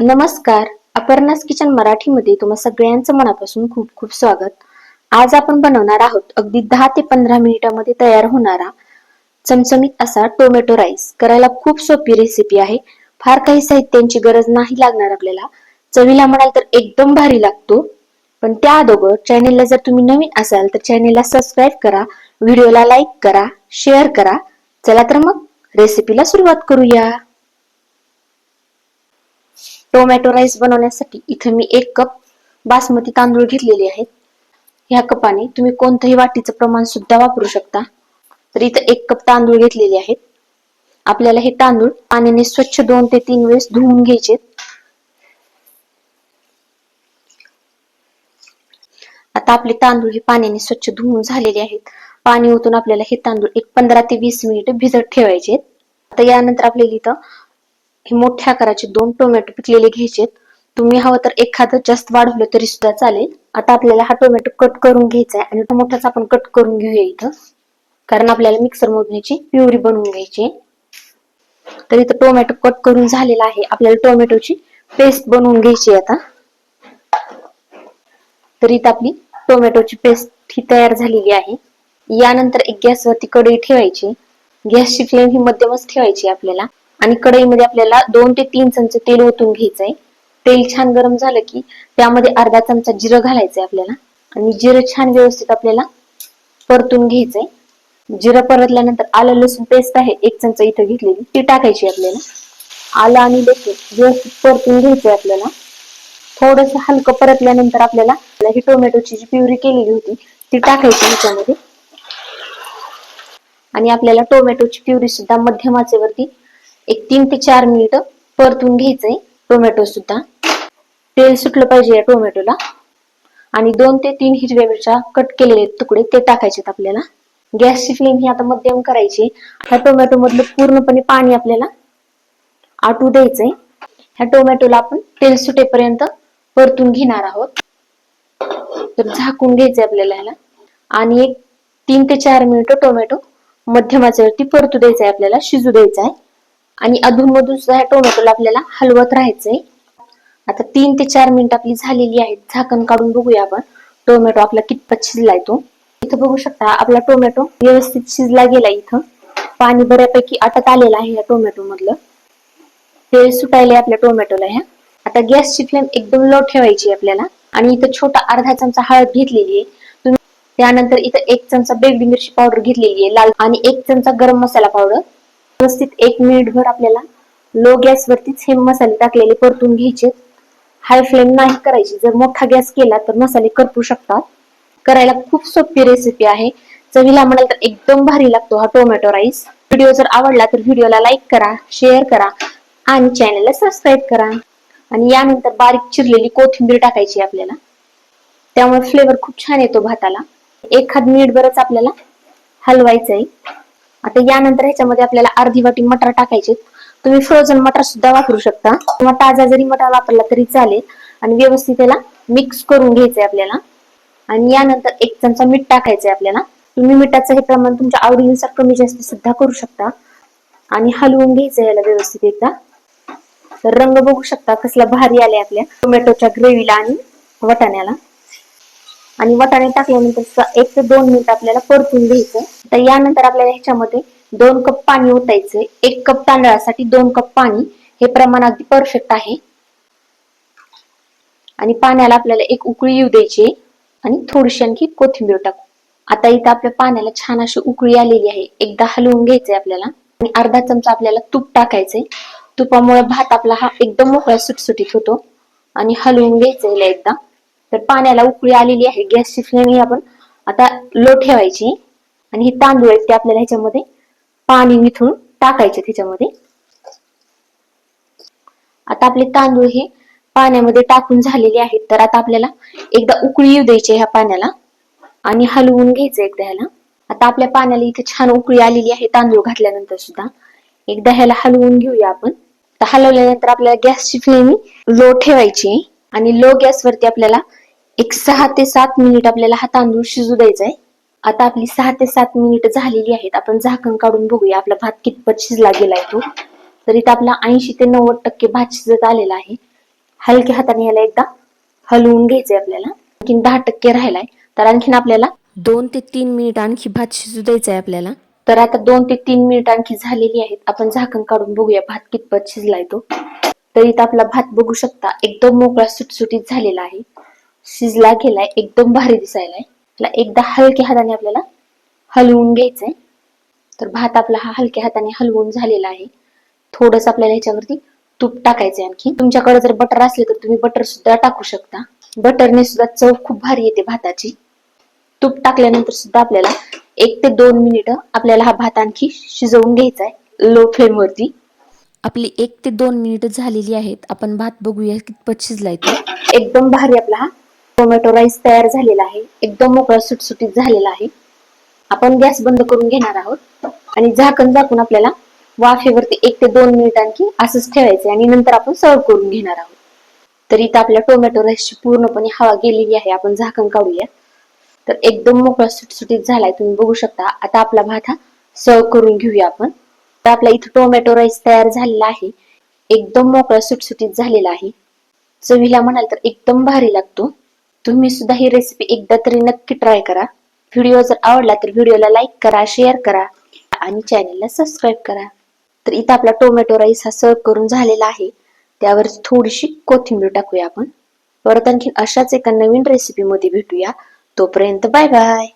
नमस्कार. अपर्णास किचन मराठीमध्ये तुम्हा सगळ्यांचं मनापासून खूप खूप स्वागत. आज आपण बनवणार आहोत अगदी दहा ते पंधरा मिनिटांमध्ये तयार होणारा चमचमीत असा टोमॅटो राईस. करायला खूप सोपी रेसिपी आहे. फार काही साहित्यांची गरज नाही लागणार आपल्याला. चवीला म्हणाल तर एकदम भारी लागतो. पण त्या अगोदर चॅनेलला जर तुम्ही नवीन असाल तर चॅनेलला सबस्क्राईब करा व्हिडिओला लाईक करा शेअर करा. चला तर मग रेसिपीला सुरुवात करूया. टोमॅटो राईस बनवण्यासाठी इथं मी एक कप बासमती तांदूळ घेतलेले आहेत. ह्या कपाने तुम्ही कोणतंही वाटीचं प्रमाण सुद्धा वापरू शकता. तर इथं एक कप तांदूळ घेतलेले आहेत. आपल्याला हे तांदूळ पाण्याने स्वच्छ दोन ते तीन वेळेस धुवून घ्यायचे आता आपले तांदूळ हे पाण्याने स्वच्छ धुवून झालेले आहेत. पाणी ओतून आपल्याला हे तांदूळ एक पंधरा ते वीस मिनिट भिजत ठेवायचे आता यानंतर आपल्याला इथं हे मोठ्या आकाराचे दोन टोमॅटो पिकलेले घ्यायचे तुम्ही हवं तर एखादं जास्त वाढवलं तरी सुद्धा चालेल. आता आपल्याला हा टोमॅटो कट करून घ्यायचा आहे आणि टोमॅटोच आपण कट करून घेऊया इथं. कारण आपल्याला मिक्सर मोजण्याची प्युरी बनवून घ्यायची तर इथं टोमॅटो कट करून झालेला आहे. आपल्याला टोमॅटोची पेस्ट बनवून घ्यायची आता. तर इथं आपली टोमॅटोची पेस्ट ही तयार झालेली आहे. यानंतर एक गॅसवरती कढई ठेवायची. गॅसची फ्लेम ही मध्यमच ठेवायची आपल्याला. आणि कढईमध्ये आपल्याला दोन ते तीन चमचे तेल ओतून घ्यायचंय. तेल छान गरम झालं की त्यामध्ये अर्धा चमचा जिरं घालायचंय आपल्याला. आणि जिरं छान व्यवस्थित आपल्याला परतून घ्यायचंय. जिरं परतल्यानंतर आलं लसूण पेस्ट आहे एक चमचा इथं घेतलेली ती टाकायची आपल्याला. आलं आणि लसूण व्यवस्थित परतून घ्यायचंय आपल्याला. थोडस हलकं परतल्यानंतर आपल्याला ही टोमॅटोची जी प्युरी केलेली होती ती टाकायची ह्याच्यामध्ये आणि आपल्याला टोमॅटोची प्युरी सुद्धा मध्यम आचेवरती एक तीन ते चार मिनिट परतून घ्यायचंय टोमॅटो सुद्धा. तेल सुटलं पाहिजे या टोमॅटोला. आणि दोन ते तीन हिरव्या मिरच्या कट केलेले तुकडे ते टाकायचे आपल्याला. गॅसची फ्लेम ही आता मध्यम करायची. ह्या टोमॅटो मधलं पूर्णपणे पाणी आपल्याला आटू द्यायचंय. ह्या टोमॅटोला आपण तेल सुटेपर्यंत परतून घेणार आहोत. तर झाकून घ्यायचंय आपल्याला ह्याला. आणि एक तीन ते चार मिनिट टोमॅटो मध्यमाच्यावरती परतू द्यायचा आहे आपल्याला शिजू द्यायचा आहे आणि अधूनमधून सुद्धा ह्या टोमॅटोला आपल्याला हलवत राहायचंय. आता तीन ते चार मिनिट आपली झालेली आहेत. झाकण काढून बघूया आपण. टोमॅटो आपला कितपत शिजलाय तो. इथं बघू शकता आपला टोमॅटो व्यवस्थित शिजला गेला इथं. पाणी बऱ्यापैकी आटत आलेलं आहे या टोमॅटो मधलं तेल सुटायले आपल्या टोमॅटोला ह्या. आता गॅसची फ्लेम एकदम लो ठेवायची आपल्याला. आणि इथं छोटा अर्धा चमचा हळद घेतलेली आहे. तुम्ही त्यानंतर इथं एक चमचा बेगडी मिरची पावडर घेतलेली आहे लाल आणि एक चमचा गरम मसाला पावडर. व्यवस्थित एक मिनिट भर आपल्याला लो गॅस वरतीच हे मसाले टाकलेले परतून घ्यायचे. हाय फ्लेम नाही करायची. जर मोठा गॅस केला तर मसाले करपू शकतात. करायला खूप सोपी रेसिपी आहे. चवीला म्हणाल तर एकदम भारी लागतो हा टोमॅटो राईस व्हिडिओ जर आवडला तर व्हिडिओला लाईक करा शेअर करा आणि चॅनलला सबस्क्राईब करा. आणि यानंतर बारीक चिरलेली कोथिंबीर टाकायची आपल्याला. त्यामुळे फ्लेवर खूप छान येतो भाताला. एखाद मिनिटभरच आपल्याला हलवायचं आहे आता यानंतर ह्याच्यामध्ये आपल्याला अर्धी वाटी मटर टाकायचे. तुम्ही फ्रोझन मटर सुद्धा वापरू शकता. किंवा ताजा जरी मटर वापरला तरी चालेल. आणि व्यवस्थित त्याला मिक्स करून घ्यायचंय आपल्याला. आणि यानंतर एक चमचा मीठ टाकायचंय आपल्याला. तुम्ही मिठाचं हे प्रमाण तुमच्या आवडीनुसार कमी जास्त सुद्धा करू शकता. आणि हलवून घ्यायचं याला व्यवस्थित एकदा. तर रंग बघू शकता कसला भारी आले आपल्या. टोमॅटोच्या ग्रेव्हीला आणि वटाण्याला. आणि वटाणे टाकल्यानंतर एक ते दोन मिनिट आपल्याला परतून घ्यायचं. तर यानंतर आपल्याला ह्याच्यामध्ये दोन कप पाणी ओतायचंय. एक कप तांदळासाठी दोन कप पाणी. हे प्रमाण अगदी परफेक्ट आहे. आणि पाण्याला आपल्याला एक उकळी येऊ द्यायची आणि थोडीशी आणखी कोथिंबीर टाकू. आता इथं आपल्या पाण्याला छान अशी उकळी आलेली आहे. एकदा हलवून घ्यायचंय आपल्याला. आणि अर्धा चमचा आपल्याला तूप टाकायचंय. तुपामुळे भात आपला हा एकदम मोकळा सुटसुटीत होतो. आणि हलवून घ्यायचंय एकदा. तर पाण्याला उकळी आलेली आहे. गॅसची फ्लेम ही आपण आता लो ठेवायची. आणि हे तांदूळ आहेत ते आपल्याला ह्याच्यामध्ये पाणी मिथून टाकायचे त्याच्यामध्ये. आता आपले तांदूळ हे पाण्यामध्ये टाकून झालेले आहेत. तर आता आपल्याला एकदा उकळी येऊ द्यायची ह्या पाण्याला. आणि हलवून घ्यायचं एकदा ह्याला. आता आपल्या पाण्याला इथे छान उकळी आलेली आहे तांदूळ घातल्यानंतर सुद्धा. एकदा ह्याला हलवून घेऊया आपण. तर हलवल्यानंतर आपल्याला गॅसची फ्लेम लो ठेवायची. आणि लो गॅसवरती आपल्याला एक सहा ते सात मिनिट आपल्याला हा तांदूळ शिजू द्यायचा आहे आता आपली सहा ते सात मिनिट झालेली आहेत. आपण झाकण काढून बघूया आपला भात कितपत शिजला गेलाय तो. तर इथं आपला ऐंशी ते नव्वद टक्के भात शिजत आलेला आहे. हलक्या हाताने याला एकदा हलवून घ्यायचंय आपल्याला. आणखीन दहा टक्के राहिलाय. तर आणखीन आपल्याला दोन ते तीन मिनिट आणखी भात शिजू द्यायचा आहे आपल्याला. तर आता दोन ते तीन मिनिट आणखी झालेली आहेत. आपण झाकण काढून बघूया भात कितपत शिजलाय तो. तर इथं आपला भात बघू शकता एकदम मोकळा सुटसुटीत झालेला आहे. शिजला गेलाय एकदम भारी दिसायलाय. त्याला एकदा हलक्या हाताने आपल्याला हलवून घ्यायचंय. तर भात आपला हा हलक्या हाताने हलवून झालेला आहे. थोडस आपल्याला ह्याच्यावरती तूप टाकायचंय आणखी. तुमच्याकडे जर बटर असले तर तुम्ही बटर सुद्धा टाकू शकता. बटरने सुद्धा चव खूप भारी येते भाताची. तूप टाकल्यानंतर सुद्धा आपल्याला एक ते दोन मिनिटं आपल्याला हा भात आणखी शिजवून घ्यायचा आहे लो फ्लेम वरती. आपली एक ते दोन मिनिट झालेली आहेत. आपण भात बघूया कितपत शिजलाय तो. एकदम भारी आपला हा टोमॅटो राईस तयार झालेला आहे. एकदम मोकळा सुटसुटीत झालेला आहे. आपण गॅस बंद करून घेणार आहोत. आणि झाकण झाकून आपल्याला वाफेवरती एक ते दोन मिनिट आणखी असंच ठेवायचं आणि नंतर आपण सर्व करून घेणार आहोत. तर इथं आपल्या टोमॅटो राईसची पूर्णपणे हवा गेलेली आहे. आपण झाकण काढूया. तर एकदम मोकळा सुटसुटीत झालाय. तुम्ही बघू शकता. आता आपला भात हा सर्व करून घेऊया आपण. तर आपला इथं टोमॅटो राईस तयार झालेला आहे. एकदम मोकळा सुटसुटीत झालेला आहे. चवीला म्हणाल तर एकदम भारी लागतो. तुम्ही सुद्धा ही रेसिपी एकदा तरी नक्की ट्राय करा. व्हिडिओ जर आवडला तर व्हिडिओला लाईक करा शेअर करा आणि चॅनलला सबस्क्राईब करा. तर इथं आपला टोमॅटो राईस हा सर्व करून झालेला आहे. त्यावर थोडीशी कोथिंबीर टाकूया आपण. परत आणखी अशाच एका नवीन रेसिपीमध्ये भेटूया. तोपर्यंत बाय बाय